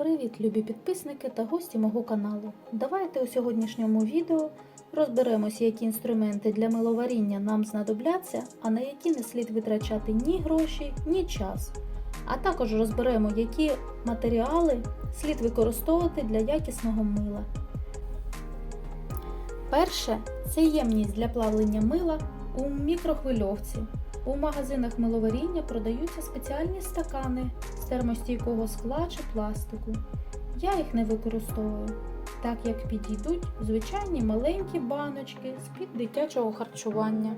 Привіт, любі підписники та гості мого каналу. Давайте у сьогоднішньому відео розберемося, які інструменти для миловаріння нам знадобляться, а на які не слід витрачати ні гроші, ні час. А також розберемо, які матеріали слід використовувати для якісного мила. Перше це ємність для плавлення мила у мікрохвильовці. У магазинах миловаріння продаються спеціальні стакани з термостійкого скла чи пластику. Я їх не використовую, так як підійдуть звичайні маленькі баночки з-під дитячого харчування.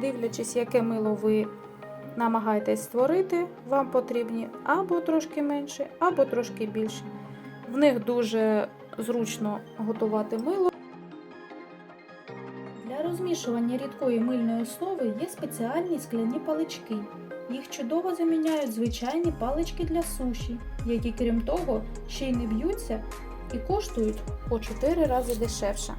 Дивлячись, яке мило ви намагаєтесь створити, вам потрібні або трошки менше, або трошки більше. В них дуже зручно готувати мило. Розмішування рідкої мильної основи є спеціальні скляні палички. Їх чудово заміняють звичайні палички для суші, які, крім того, ще й не б'ються і коштують по 4 рази дешевше.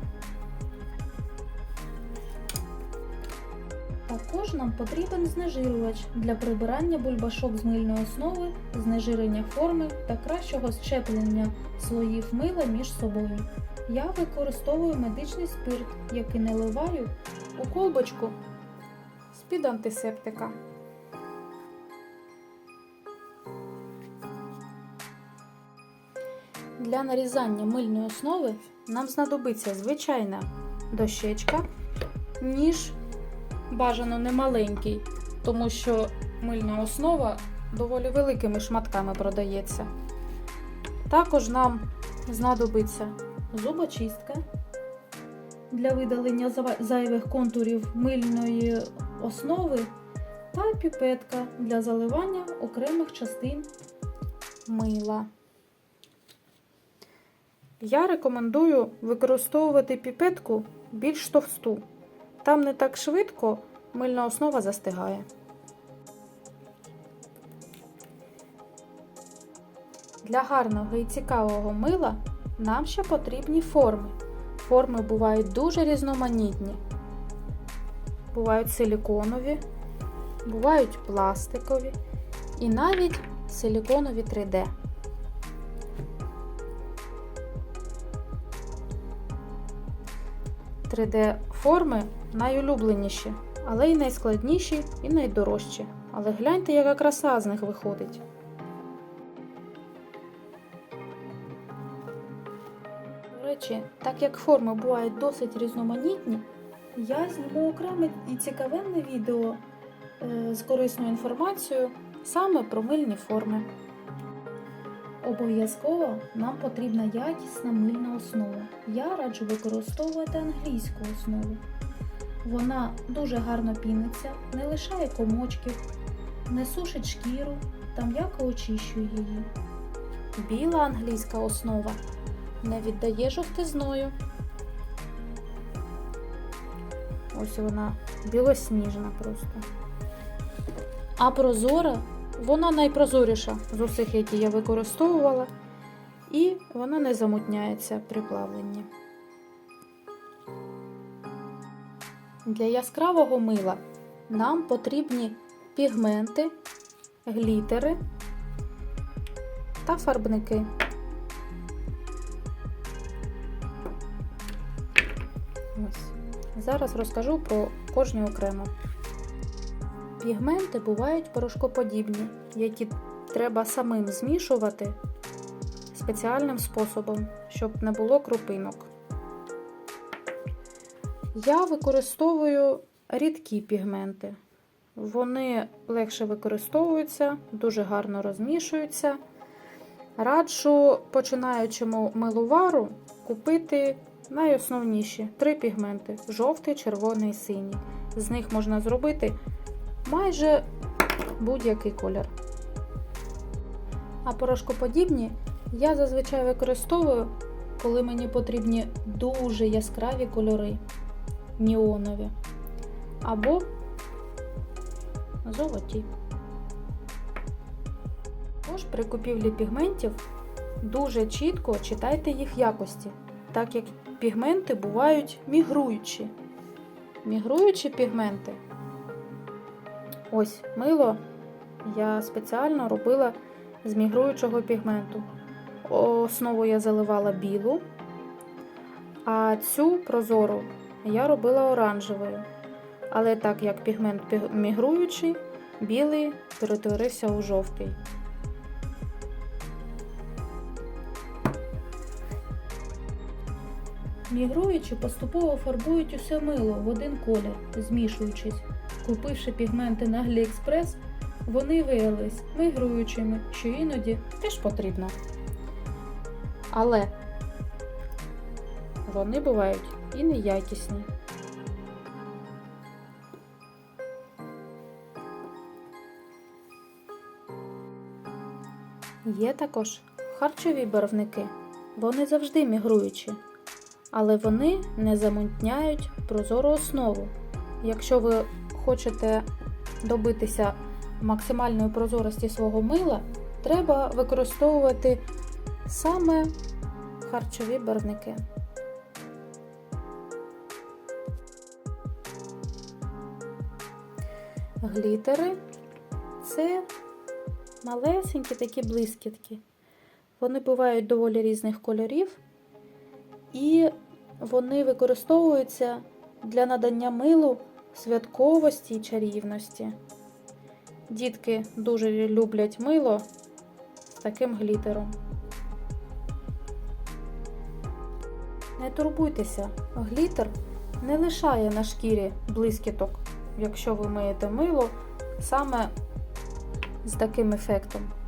Також нам потрібен знежирювач для прибирання бульбашок з мильної основи, знежирення форми та кращого щеплення слоїв мила між собою. Я використовую медичний спирт, який наливаю у колбочку з-під антисептика. Для нарізання мильної основи нам знадобиться звичайна дощечка, ніж бажано не маленький, тому що мильна основа доволі великими шматками продається. Також нам знадобиться зубочистка для видалення зайвих контурів мильної основи та піпетка для заливання окремих частин мила. Я рекомендую використовувати піпетку більш товсту. Там не так швидко мильна основа застигає. Для гарного і цікавого мила нам ще потрібні форми. Форми бувають дуже різноманітні. Бувають силіконові, бувають пластикові і навіть силіконові 3D. – 3D форми найулюбленіші, але й найскладніші і найдорожчі. Але гляньте, яка краса з них виходить. Речі, так як форми бувають досить різноманітні, я зніму окреме і цікавенне відео е, з корисною інформацією саме про мильні форми. Обов'язково нам потрібна якісна мильна основа. Я раджу використовувати англійську основу. Вона дуже гарно піниться, не лишає комочків, не сушить шкіру та м'яко очищує її. Біла англійська основа не віддає жовтизною. Ось вона білосніжна просто. А прозора, вона найпрозоріша з усіх, які я використовувала, і вона не замутняється при плавленні. Для яскравого мила нам потрібні пігменти, глітери та фарбники. Зараз розкажу про кожні окремо. Пігменти бувають порошкоподібні, які треба самим змішувати спеціальним способом, щоб не було крупинок. Я використовую рідкі пігменти. Вони легше використовуються, дуже гарно розмішуються. Раджу починаючому миловару купити найосновніші три пігменти жовтий, червоний і синій. З них можна зробити майже будь-який колір. А порошкоподібні я зазвичай використовую, коли мені потрібні дуже яскраві кольори, ніонові або золоті. Тож при купівлі пігментів дуже чітко читайте їх якості, так як пігменти бувають мігруючі. Мігруючі пігменти Ось мило я спеціально робила з мігруючого пігменту. Основу я заливала білу, а цю прозору я робила оранжевою. Але так як пігмент мігруючий, білий перетворився у жовтий. Мігруючі поступово фарбують усе мило в один колір, змішуючись. Купивши пігменти на AliExpress, вони виявились мігруючими, що іноді теж потрібно. Але вони бувають і неякісні. Є також харчові барвники. Вони завжди мігруючі, але вони не замутняють прозору основу. Якщо ви хочете добитися максимальної прозорості свого мила, треба використовувати саме харчові барвники. Глітери це малесенькі такі блискітки. Вони бувають доволі різних кольорів, і вони використовуються для надання милу святковості і чарівності. Дітки дуже люблять мило з таким глітером. Не турбуйтеся, глітер не лишає на шкірі блискіток, якщо ви миєте мило саме з таким ефектом.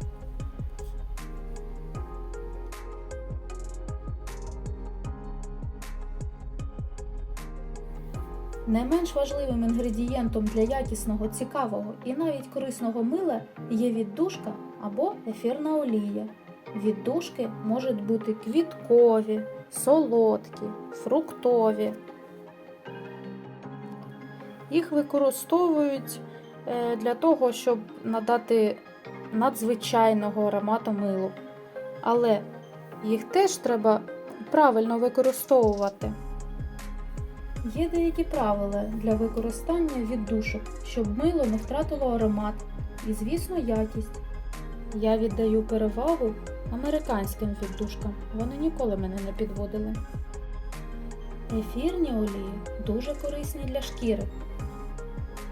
Не менш важливим інгредієнтом для якісного, цікавого і навіть корисного мила є віддушка або ефірна олія. Віддушки можуть бути квіткові, солодкі, фруктові. Їх використовують е, для того, щоб надати надзвичайного аромату милу. Але їх теж треба правильно використовувати. Є деякі правила для використання віддушок, щоб мило не втратило аромат і, звісно, якість. Я віддаю перевагу американським віддушкам, вони ніколи мене не підводили. Ефірні олії дуже корисні для шкіри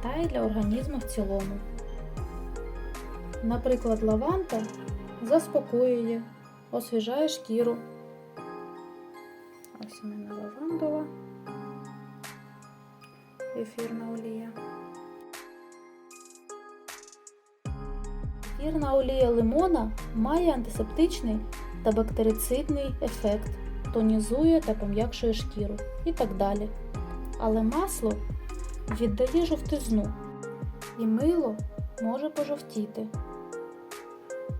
та й для організму в цілому. Наприклад, лаванта заспокоює, освіжає шкіру. Ось у мене лавандова ефірна олія. Ефірна олія лимона має антисептичний та бактерицидний ефект, тонізує та пом'якшує шкіру і так далі. Але масло віддає жовтизну, і мило може пожовтіти.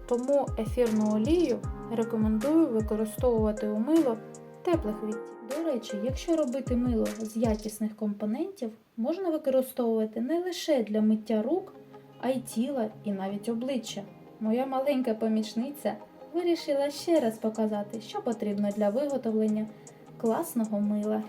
Тому ефірну олію рекомендую використовувати у мило теплих відтінків. До речі, якщо робити мило з якісних компонентів, можна використовувати не лише для миття рук, а й тіла і навіть обличчя. Моя маленька помічниця вирішила ще раз показати, що потрібно для виготовлення класного мила.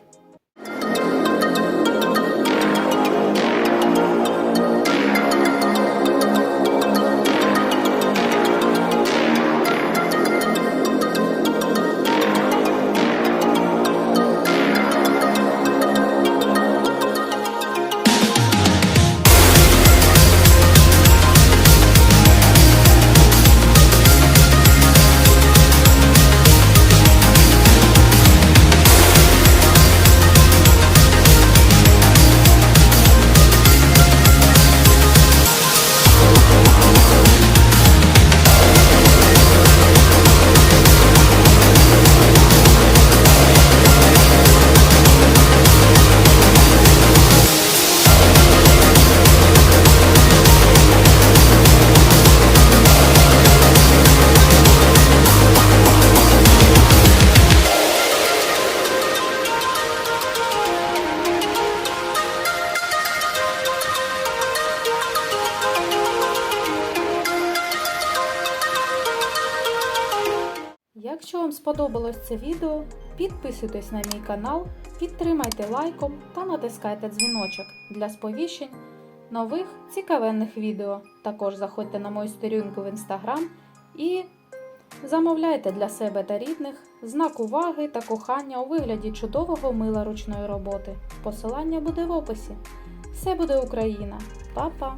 Сподобалось це відео, підписуйтесь на мій канал, підтримайте лайком та натискайте дзвіночок для сповіщень нових цікавенних відео. Також заходьте на мою сторінку в інстаграм І замовляйте для себе та рідних знак уваги та кохання у вигляді чудового мила ручної роботи. Посилання буде в описі. Все буде Україна. Па-па!